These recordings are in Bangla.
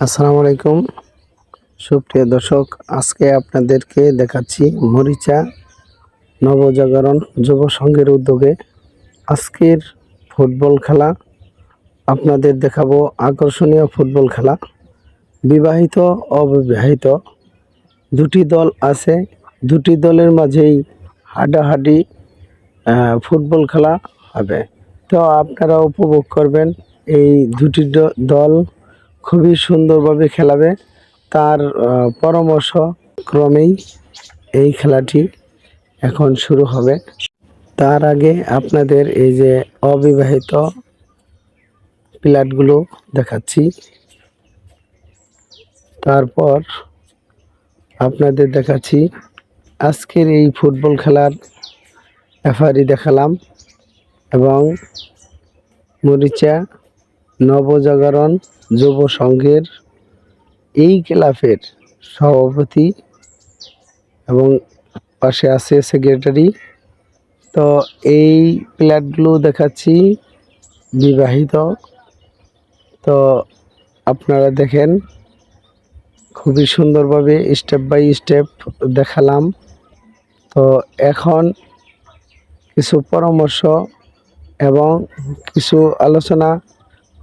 আসসালামু আলাইকুম। সুপ্রিয় দর্শক, আজকে আপনাদেরকে দেখাচ্ছি মরিচা নবজাগরণ যুব সংঘের উদ্যোগে আজকের ফুটবল খেলা। আপনাদের দেখাবো আকর্ষণীয় ফুটবল খেলা। বিবাহিত, অবিবাহিত দুটি দল আছে। দুটি দলের মাঝেই হাডাহাডি ফুটবল খেলা হবে। তো আপনারা উপভোগ করবেন এই দুটি দল খুবই সুন্দরভাবে খেলাবে। তার পরামর্শ ক্রমেই এই খেলাটি এখন শুরু হবে। তার আগে আপনাদের এই যে অবিবাহিত প্লেটগুলো দেখাচ্ছি। তারপর আপনাদের দেখাচ্ছি আজকের এই ফুটবল খেলার রেফারি দেখালাম এবং মরিচা নবজাগরণ যুব সংঘের এই ক্লাবের সভাপতি এবং পাশে আছে সেক্রেটারি। তো এই প্লেটগুলো দেখাচ্ছি, বিবাহিত। তো আপনারা দেখেন, খুবই সুন্দরভাবে স্টেপ বাই স্টেপ দেখালাম। তো এখন কিছু পরামর্শ এবং কিছু আলোচনা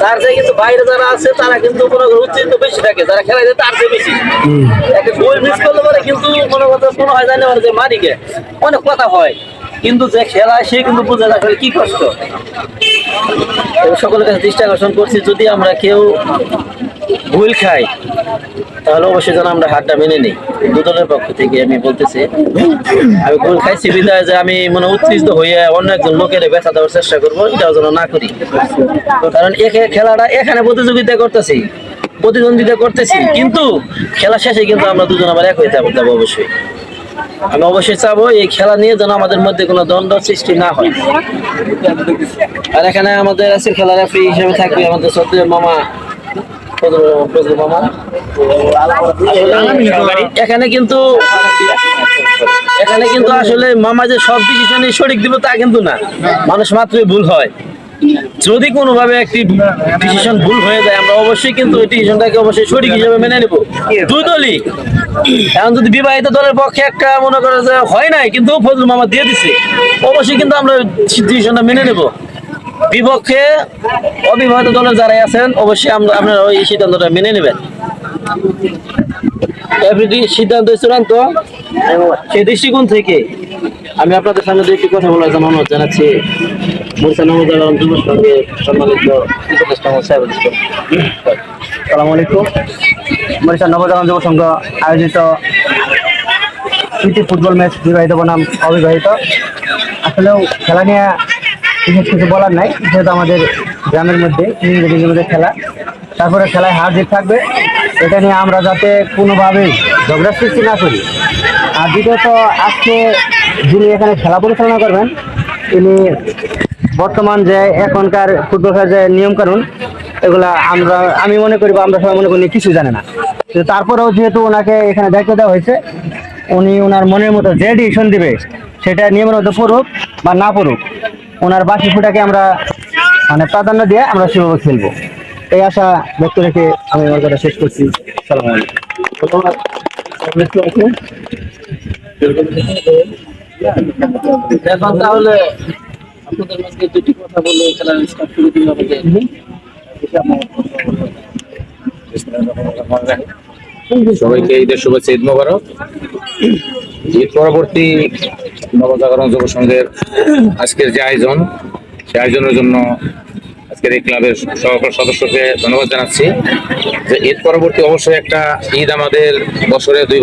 তার চেয়ে কিন্তু বাইরে যারা আছে তারা কিন্তু মনে করো উত্তেজিত বেশি থাকে। যারা খেলা যায় তার চেয়ে বেশি। একটা গোল মিস করলে পরে কিন্তু মনে করতে মনে হয় জানে যে মারিকে অনেক কথা হয়। কিন্তু যে খেলায় সে কিন্তু বুঝে না কি কষ্ট। সকলের কাছে দৃষ্টি আকর্ষণ করছি যদি আমরা কেউ ভুল খাই, তাহলে অবশ্যই যেন আমরা হাতটা মেনে নিই। দুদলের পক্ষ থেকে আমি বলতেছি, আমি ভুল খাইছি বিদায় যে আমি মনে উত্তেজিত হয়ে অন্য একজন লোকের ব্যথা দেওয়ার চেষ্টা করব, এটাও যেন না করি। কারণ এখানে খেলাটা এখানে প্রতিযোগিতা করতেছি, প্রতিদ্বন্দ্বিতা করতেছি, কিন্তু খেলা শেষে কিন্তু আমরা দুজন আবার এক হয়ে যাব অবশ্যই। আমি অবশ্যই চাবো, এই খেলা নিয়ে যেন আমাদের মধ্যে কোনো দ্বন্দ্ব সৃষ্টি না হয়। আর এখানে আমাদের আছে খেলা রেফারি হিসেবে থাকবে আমাদের সত্যি মামা এখানে কিন্তু এখানে কিন্তু আসলে মামা যে সব ডিসিশনে সঠিক দিবে তা কিন্তু না। মানুষ মাত্রই ভুল হয়। যদি কোনোভাবে একটি ডিসিশন ভুল হয়ে যায়, আমরা অবশ্যই কিন্তু ওই ডিসিশনটাকে অবশ্যই সঠিক হিসেবে মেনে নেব। দুই দলই। এখন যদি বিবাহিত দলের পক্ষে একটা মনে করে যে হয় নাই, কিন্তু ফজলুল মামা দিয়ে দিছে, অবশ্যই কিন্তু আমরা ডিসিশনটা মেনে নেব। বিপক্ষে অবিবাহিত দলের যারাই আছেন, অবশ্যই আমরা আপনারা ওই সিদ্ধান্তটা মেনে নেবেন। সিদ্ধান্ত চূড়ান্ত। সেই দৃষ্টিকোণ থেকে আমি আপনাদের সামনে একটি কথা বলার জন্য অনুরোধ জানাচ্ছি। নবজাগরণ যুব সঙ্গে সম্মানিত উপদেষ্টা আলাইকুম। মরিশা নবজাগরণ যুব সংঘ আয়োজিত প্রীতি ফুটবল ম্যাচ বিবাহিত বনাম অবিবাহিত। আসলেও খেলা নিয়ে বিশেষ কিছু বলার নাই, যেহেতু আমাদের গ্রামের মধ্যে মধ্যে খেলা। তারপরে খেলায় হার জিত থাকবে। এটা নিয়ে আমরা যাতে কোনোভাবেই ঝগড়া সৃষ্টি না করি। আর দ্বিতীয়ত, আজকে যিনি এখানে খেলা পরিচালনা করবেন, তিনি বর্তমান যে এখনকার ফুটবল খেলার যে নিয়মকানুন, এগুলা আমরা, আমি মনে করি বা আমরা সবাই মনে করি কিছু জানে না। তারপরেও যেহেতু ওনাকে এখানে দায়িত্ব দেওয়া হয়েছে, উনি ওনার মনের মতো যে ডিসিশন দিবে, সেটা নিয়মের মধ্যে পড়ুক বা না পড়ুক ওনার বাসি ফুটাকে আমরা মানে প্রাধান্য দিয়ে আমরা সেভাবে খেলব। এই আশা ব্যক্ত রেখে আমি আমার কথা শেষ করছি। সালাম আলাইকুম। তাহলে আপনাদের মধ্যে দুটি কথা বলে খেলার স্টার্ট শুরু দিন সবাইকে ঈদের শুভেচ্ছা, ঈদ মোবারক। ঈদ পরবর্তী নবজাগরণ যুব সংঘের আজকের যে আয়োজন, সে আয়োজনের জন্য আজকের এই ক্লাবের সকল সদস্যকে ধন্যবাদ জানাচ্ছি যে ঈদ পরবর্তী অবশ্যই একটা ঈদ আমাদের বছরে দুই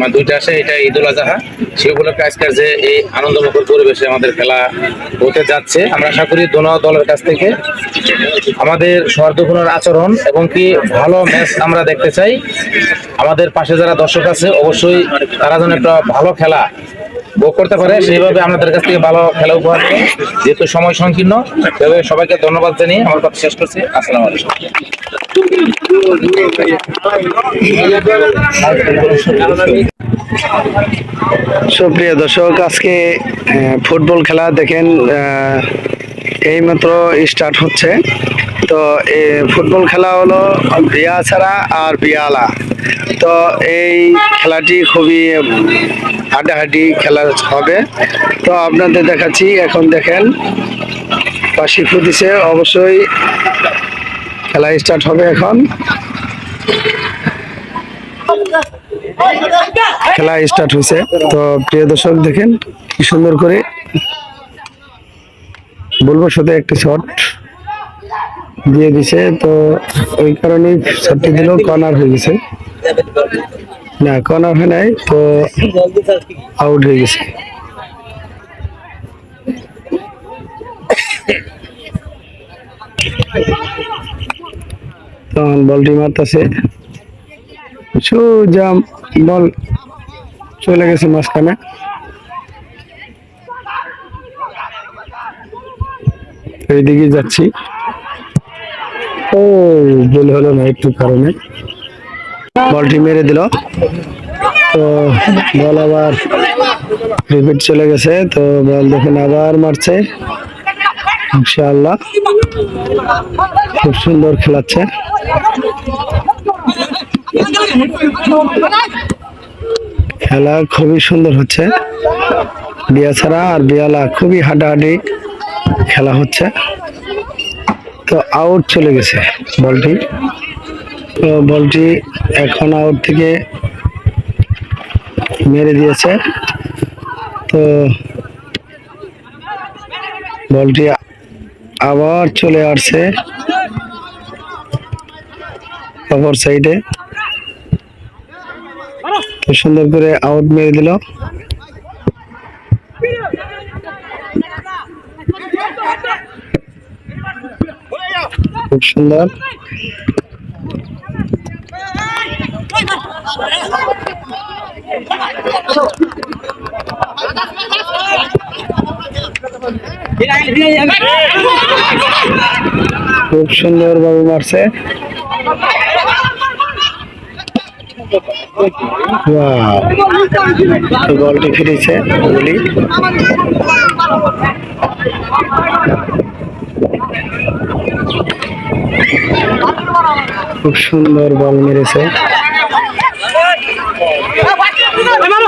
মানে দুইটা আসে, এটা ঈদ উল আজহা। সে উপলক্ষে আজকের যে এই আনন্দমুখর পরিবেশে আমাদের খেলা হতে যাচ্ছে। আমরা আশা করি দোনো দলের কাছ থেকে আমাদের সর্দগুণের আচরণ এবং কি ভালো ম্যাচ আমরা দেখতে চাই। আমাদের পাশে যারা দর্শক আছে, অবশ্যই তারা যেন একটা ভালো খেলা ভোগ করতে পারে সেইভাবে আমাদের কাছ থেকে ভালো খেলা উপহার যেহেতু সময় সংকীর্ণ তবে সবাইকে ধন্যবাদ জানিয়ে আমার কথা শেষ করছি। আসসালামু সুপ্রিয় দর্শক আজকে ফুটবল খেলা দেখেন আহ, এইমাত্র স্টার্ট হচ্ছে। তো ফুটবল খেলা হলো বিয়া ছাড়া আর বিয়ালা তো এই খেলাটি খুবই হাড্ডাহাড্ডি খেলা হবে। তো আপনাদের দেখাচ্ছি, এখন দেখেন পাশি ফুটিছে অবশ্যই খেলা স্টার্ট হবে এখন। খেলা স্টার্ট হয়েছে। তো প্রিয় দর্শক, দেখেন কি সুন্দর করে বলব সাথে একটি শট দিয়ে দিছে। তো ওই কারণে শটটি দিল কর্নার হয়ে গেছে। না কর্নার হয় নাই, তো আউট হয়ে গেছে। তখন বলটি মারতেছে। সোজা বল চলে গেছে মাঝখানে। এইদিকে যাচ্ছি। ও বল হলো না একটু কারণে। বলটি মেরে দিল। তো বল আবার রিপিট চলে গেছে। তো বল দেখুন আবার মারছে। খুব সুন্দর খেলাচ্ছে। খেলা খুবই সুন্দর হচ্ছে। বিয়া ছাড়া আর বিয়ালা খুবই হাড্ডাহাড্ডি খেলা হচ্ছে। তো আউট চলে গেছে বলটি। তো বলটি এখন আউট থেকে মেরে দিয়েছে। তো বলটি আবার চলে আসছে অপর সাইডে। তো সুন্দর করে আউট মেরে দিল। খুব সুন্দর। খুব সুন্দর ভাবে মারছে. বলটি ফিরেছে গুলি খুব সুন্দর বল মেরেছে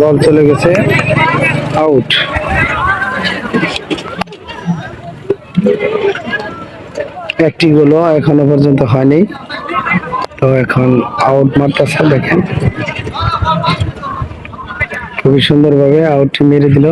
বল চলে গেছে। আউট একটি গুলো এখনও পর্যন্ত হয়নি। তো এখন আউট মারতেছে, দেখেন। খুবই সুন্দরভাবে আউটটি মেরে দিল।